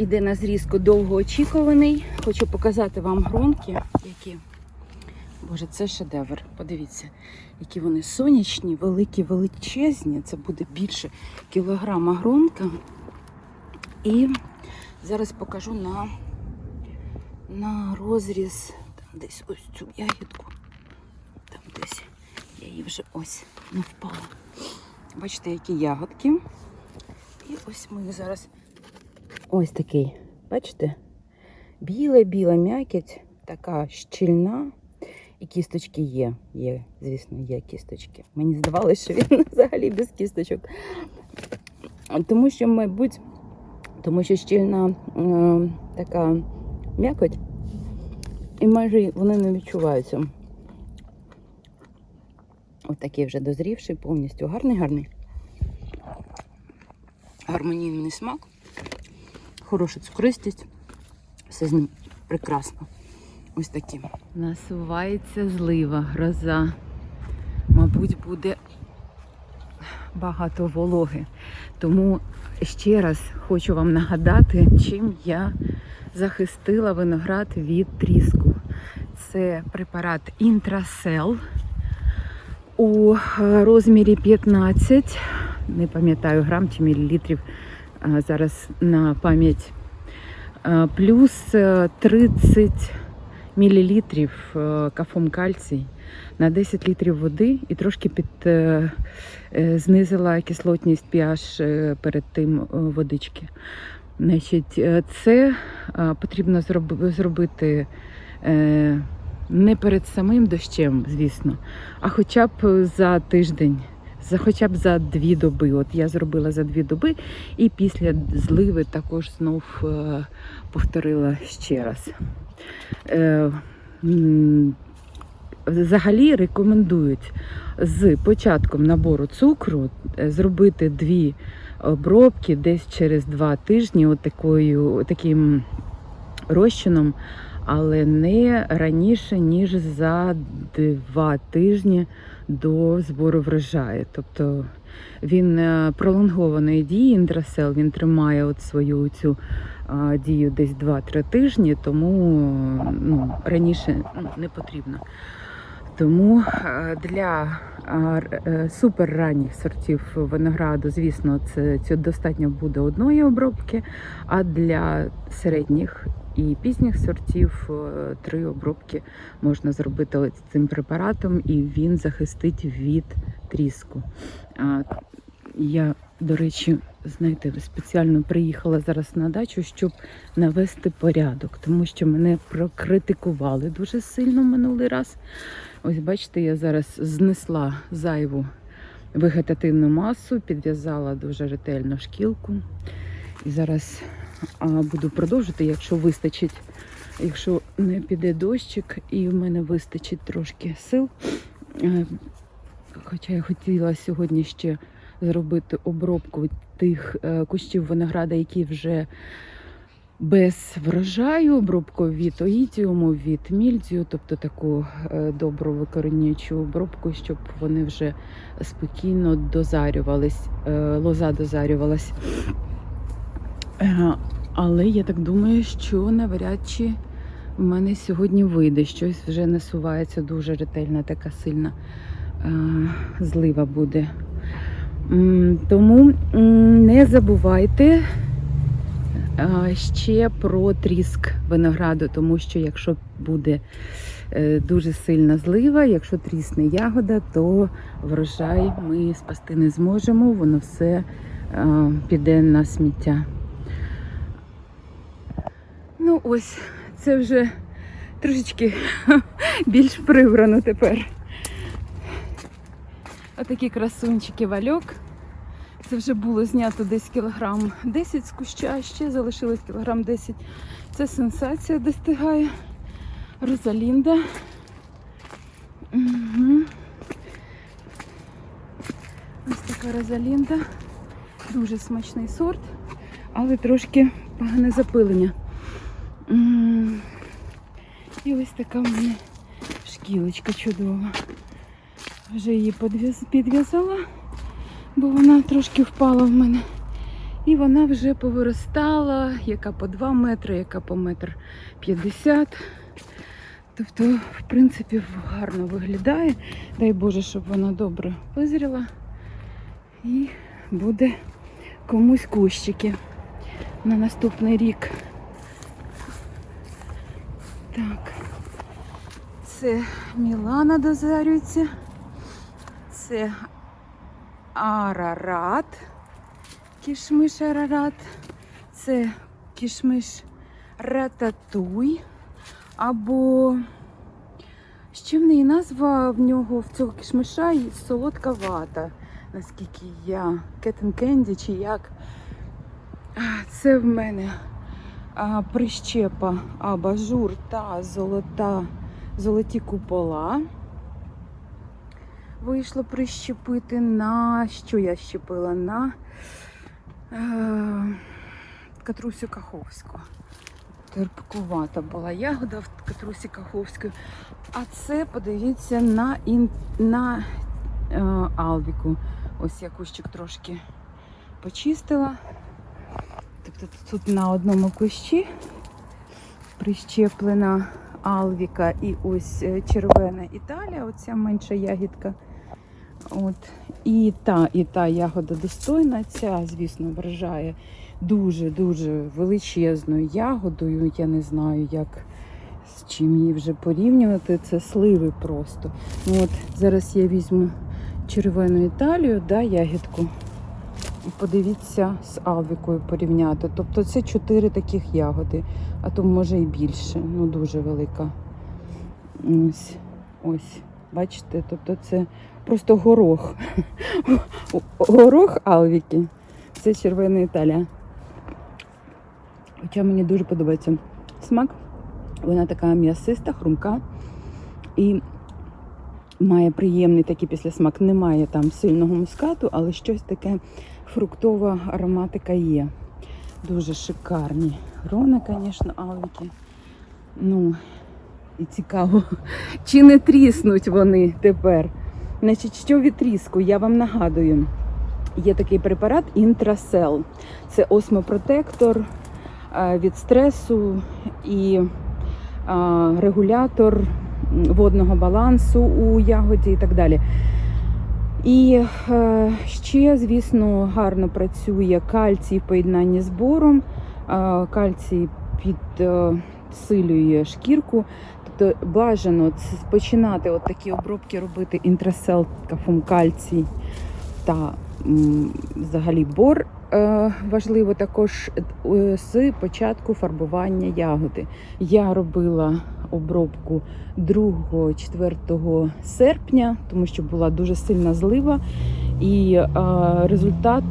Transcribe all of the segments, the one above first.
Іде на зрізку довгоочікуваний. Хочу показати вам гронки, які. Боже, це шедевр. Подивіться, які вони сонячні, великі, величезні. Це буде більше кілограма гронка. І зараз покажу на, на розріз там десь ось цю ягідку. Там десь я її вже ось не впала. Бачите, які ягодки. І ось ми їх зараз ось такий, бачите? Біла-біла м'якіть, така щільна. І кісточки є. Є, звісно, є кісточки. Мені здавалося, що він взагалі без кісточок. Тому що, мабуть, тому що щільна е, така м'якоть, і майже вони не відчуваються. Ось такий вже дозрівший, повністю гарний, гарний. Гармонійний смак, хороша цукристість. Все з ним прекрасно. Ось такі. Насувається злива, гроза. Мабуть, буде багато вологи. Тому ще раз хочу вам нагадати, чим я захистила виноград від тріску. Це препарат Інтрасел у розмірі 15, не пам'ятаю грам чи мілілітрів зараз на пам'ять. Е, Плюс е, 30 мілілітрів е, кафом кальцій на 10 літрів води і трошки під, е, е, знизила кислотність е, перед тим е, водички. Значить, е, це е, потрібно зробити е, не перед самим дощем, звісно, а хоча б за тиждень. За хоча б за дві доби. От я зробила за дві доби, і після зливи також знов е, повторила ще раз. Е, Взагалі рекомендують з початком набору цукру е, зробити дві обробки десь через два тижні от таким розчином, але не раніше, ніж за два тижні до збору врожаю. Тобто він е, пролонгованої дії інтрасел, він тримає от свою цю дію десь 2-3 тижні, тому ну, раніше ну, не потрібно. Тому е, для е, суперранніх сортів винограду, звісно, це, це достатньо буде одної обробки, а для середніх і пізніх сортів е, три обробки можна зробити цим препаратом, і він захистить від тріску. Я, до речі, знаєте, спеціально приїхала зараз на дачу, щоб навести порядок, тому що мене прокритикували дуже сильно минулий раз. Ось бачите, я зараз знесла зайву вегетативну масу, підв'язала дуже ретельно шкілку. І зараз буду продовжити, якщо вистачить, якщо не піде дощик, і в мене вистачить трошки сил. Е, Хоча я хотіла сьогодні ще зробити обробку тих е, кущів винограда, які вже без врожаю, обробку від оїдіуму, від мільдію, тобто таку е, добру викорінюючу обробку, щоб вони вже спокійно дозарювались, лоза дозарювалась. Е, Але я так думаю, що навряд чи в мене сьогодні вийде. Щось вже насувається дуже ретельна, така сильна е, злива буде. Тому не забувайте е, ще про тріск винограду, тому що якщо буде дуже сильна злива, якщо трісне ягода, то врожай ми спасти не зможемо, воно все піде на сміття. Ну ось, це вже трошечки більш прибрано тепер. Отакі красунчики вальок. Це вже було знято десь кілограм 10 з куща, ще залишилось кілограм 10. Це сенсація достигає. Розалінда. Угу. Ось така Розалінда. Дуже смачний сорт, але трошки погане запилення. І ось така в мене шкілочка чудова. Вже її підв'язала, бо вона трошки впала в мене. І вона вже повиростала, яка по 2 метри, яка по метр 50. Тобто, в принципі, гарно виглядає. Дай Боже, щоб вона добре визріла. І буде комусь кущики на наступний рік. Так. Це Мілана дозарюється. Це Арарат. Кішмиш Арарат. Це кішмиш Рататуй. Або ще в неї назва в нього в цього кішмиша і солодка вата, наскільки я. Кетен Кенді чи як. Це в мене прищепа абажур та золота, золоті купола. Вийшло прищепити на що я щепила? На е, Катрусю Каховську. Терпкувата була ягода в Катрусі Каховської. А це, подивіться, на, ін, на е, Алвіку. Ось я кущик трошки почистила. Тобто тут на одному кущі прищеплена Алвіка і ось е, червона Італія, оця менша ягідка. От. І та, і та ягода достойна. Ця, звісно, вражає дуже-дуже величезною ягодою. Я не знаю, як з чим її вже порівнювати. Це сливи просто. От Зараз я візьму червону Італію, да, ягідку. Подивіться з Алвікою порівняти. Тобто це чотири таких ягоди, а то може і більше. Ну дуже велика. Ось. Ось. Бачите, тобто це просто горох. Горох Алвіки. Це червона Італія. Хоча мені дуже подобається смак. Вона така м'ясиста, хрумка і має приємний такий післясмак. Немає там сильного мускату, але щось таке фруктова ароматика є. Дуже шикарні. Грони, звісно, алвіки. Ну, і цікаво, чи не тріснуть вони тепер. Значить, що від тріску, я вам нагадую, є такий препарат Інтрасел. Це осмопротектор е, від стресу і е, регулятор водного балансу у ягоді і так далі. І е, ще, звісно, гарно працює кальцій в поєднанні з бором. Е, кальцій підсилює шкірку. Тобто бажано починати от такі обробки робити інтрасел, кафум кальцій та взагалі бор. Е, важливо також е, з початку фарбування ягоди. Я робила обробку 2-4 серпня, тому що була дуже сильна злива. І е, результат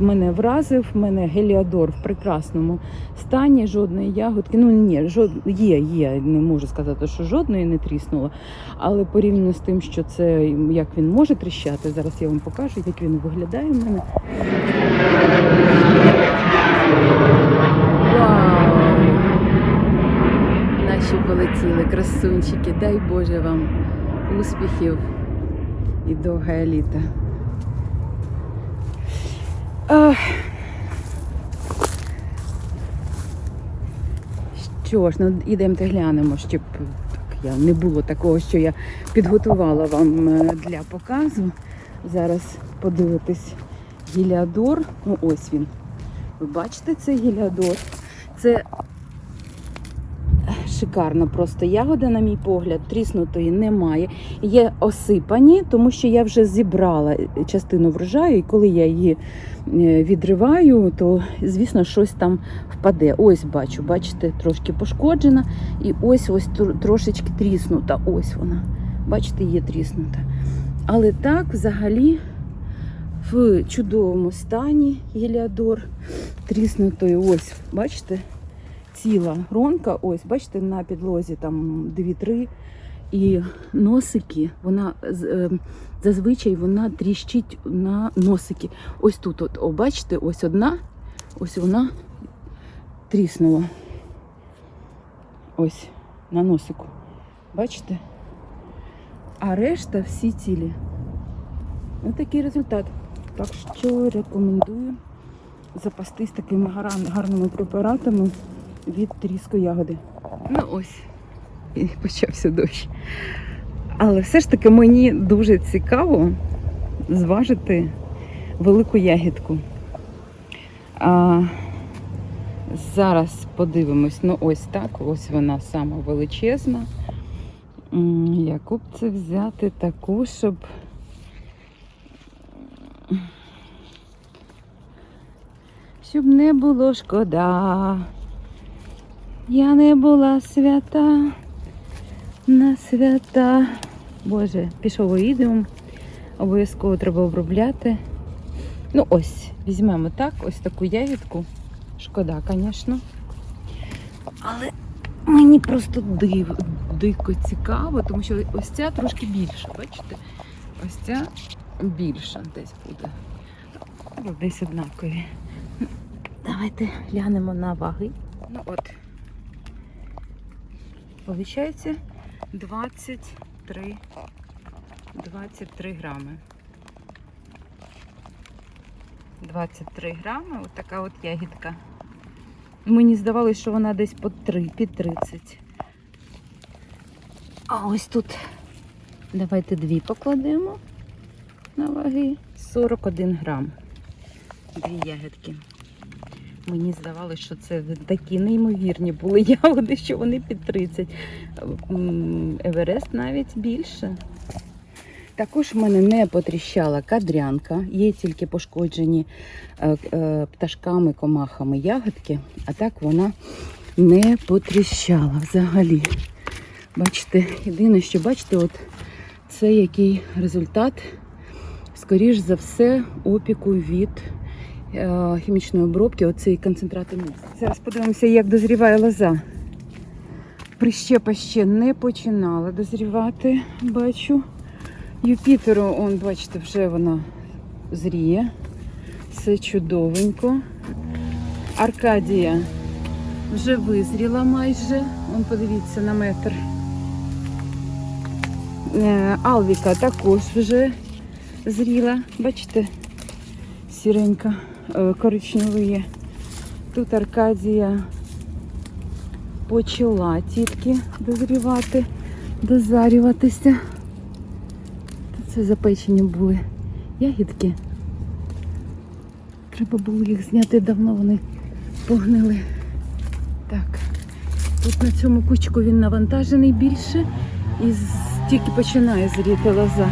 мене вразив. В мене геліодор в прекрасному стані, жодної ягодки. Ну ні, жод... є, є. Не можу сказати, що жодної не тріснуло. Але порівняно з тим, що це як він може тріщати, зараз я вам покажу, як він виглядає в мене. Вау! Наші полетіли красунчики. Дай Боже вам успіхів і довге літа. Що ж, ну ідемте глянемо, щоб так я не було такого, що я підготувала вам е, для показу. Зараз подивитись гіліадор. Ну ось він. Ви бачите цей гіліадор? Це шикарна просто ягода, на мій погляд, тріснутої немає. Є осипані, тому що я вже зібрала частину врожаю, і коли я її е, відриваю, то звісно щось там впаде. Ось бачу, бачите, трошки пошкоджена, і ось ось трошечки тріснута. Ось вона. Бачите, є тріснута. Але так, взагалі, в чудовому стані геліадор тріснутої. Ось, бачите, ціла гронка. Ось, бачите, на підлозі там дві-три. І носики, вона е, зазвичай вона тріщить на носики. Ось тут, от, о, бачите, ось одна, ось вона тріснула. Ось на носику. Бачите? А решта всі цілі. Ось такий результат. Так що рекомендую запастись такими гарними препаратами від тріску ягоди. Ну ось, і почався дощ. Але все ж таки мені дуже цікаво зважити велику ягідку. А, зараз подивимось. Ну, ось так, ось вона сама величезна. Яку б це взяти таку, щоб. Щоб не було шкода. Я не була свята на свята. Боже, пішов оїдіум. Обов'язково треба обробляти. Ну, ось, візьмемо так, ось таку ягідку. Шкода, звісно. Але мені просто див, дико цікаво, тому що ось ця трошки більша, бачите? Ось ця більша десь буде. Десь однакові. Ну, Давайте глянемо на ваги. Ну от. Получається 23, 23 грами. 23 грами, от така от ягідка. Мені здавалося, що вона десь по 3, під 30. А ось тут давайте дві покладемо на ваги. 41 грам. Дві ягідки. Мені здавалося, що це такі неймовірні були ягоди, що вони під 30. Еверест навіть більше. Також в мене не потріщала кадрянка, є тільки пошкоджені е, е, пташками, комахами ягодки, а так вона не потріщала взагалі. Бачите, єдине, що бачите, от це який результат, скоріш за все, опіку від хімічної обробки, оцей концентрат емульсії. Зараз подивимося, як дозріває лоза. Прищепа ще не починала дозрівати, бачу. Юпітеру, он, бачите, вже вона зріє. Все чудовенько. Аркадія вже визріла майже. Он подивіться на метр. Е, Алвіка також вже зріла. Бачите, сіренька, е, коричневий. Тут Аркадія почала тільки дозрівати, дозарюватися. Це запечені були ягідки. Треба було їх зняти давно, вони погнили. Так, тут на цьому кучку він навантажений більше і тільки починає зріти лоза.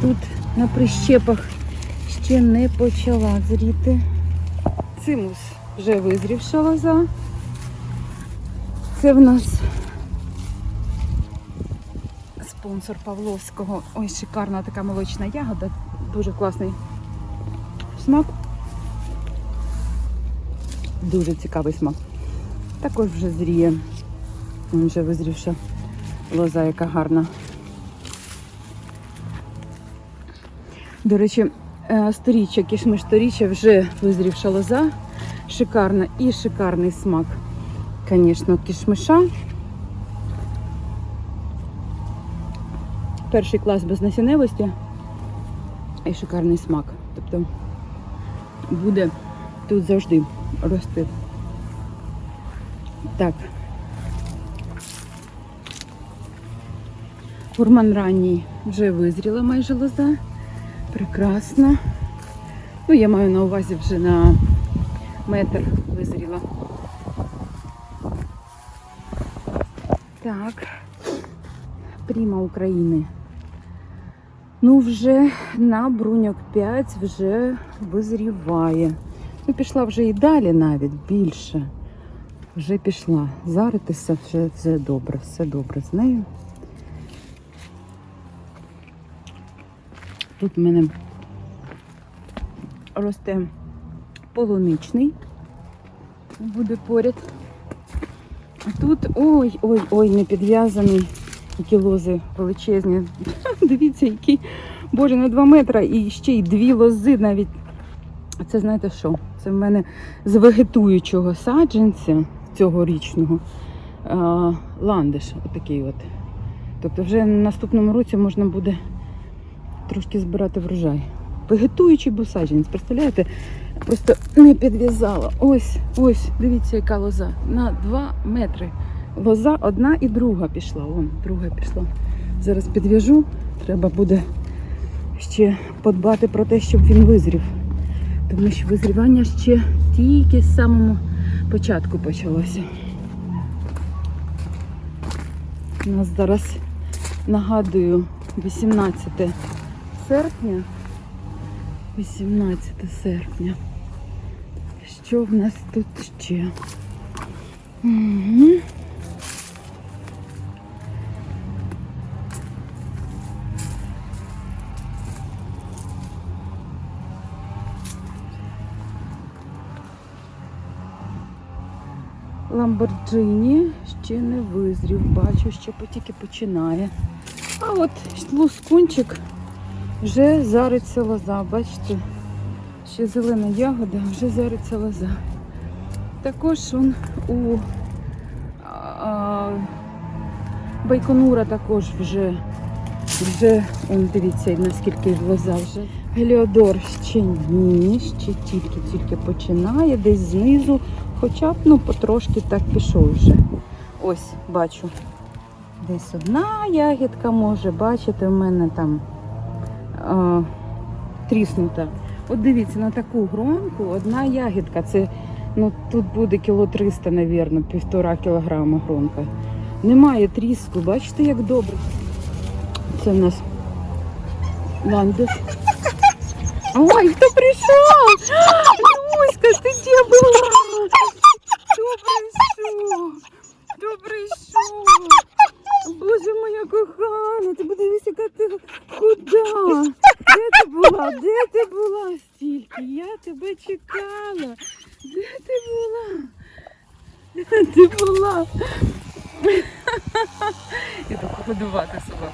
Тут на прищепах ще не почала зріти. Цимус вже визрівша лоза. Це в нас спонсор Павловського. Ой, шикарна така молочна ягода. Дуже класний смак. Дуже цікавий смак. Також вже зріє. Вже визрівша лоза, яка гарна. До речі, сторіччя, кішмиш сторіччя, вже визрівша лоза. Шикарна і шикарний смак, звісно, кішмиша. перший клас безнасінневості і шикарний смак. Тобто буде тут завжди рости. Так. Гурман ранній вже визріла майже лоза. Прекрасно. Ну, я маю на увазі вже на метр визріла. Так. Пріма України. Ну, вже на бруньок 5 вже визріває. Ну, пішла вже і далі навіть більше. Вже пішла. Заритися вже все добре, все добре з нею. Тут в мене росте полуничний. Буде поряд. А тут ой, ой, ой, не підв'язаний. Які лози величезні. Дивіться, які. Боже, на 2 метри і ще й дві лози навіть. Це знаєте що? Це в мене з вегетуючого саджанця цьогорічного ландиш. Отакий от. Тобто вже в наступному році можна буде трошки збирати врожай. вегетуючий босадженець. Представляєте? Просто не підв'язала. Ось, ось, дивіться, яка лоза. На 2 метри. Лоза одна і друга пішла. Вон, друга пішла. Зараз підв'яжу. Треба буде ще подбати про те, щоб він визрів. Тому що визрівання ще тільки з самого початку почалося. У нас зараз нагадую 18 серпня. 18 серпня. Що в нас тут ще? Угу. Ламборджині ще не визрів, бачу, що тільки починає. А от лускунчик вже зариться лоза, бачите? Ще зелена ягода, вже зариться лоза. Також он у а, Байконура також вже, вже он, дивіться, наскільки лоза вже. Геліодор ще ні, ще тільки-тільки починає, десь знизу, хоча б ну, потрошки так пішов вже. Ось, бачу. Десь одна ягідка може, бачите, в мене там а, тріснута. От дивіться, на таку гронку одна ягідка. Це ну, тут буде кіло 300, мабуть, півтора кілограма гронка. Немає тріску, бачите, як добре. Це в нас ландиш. Ой, хто прийшов? Люська, ти де була? Хто прийшов? Хто прийшов? Боже моя кохана, ти подивись, яка ти худа. Де ти була? Де ти була стільки? Я тебе чекала. Де ти була? Де ти була? Іду погодувати собаку.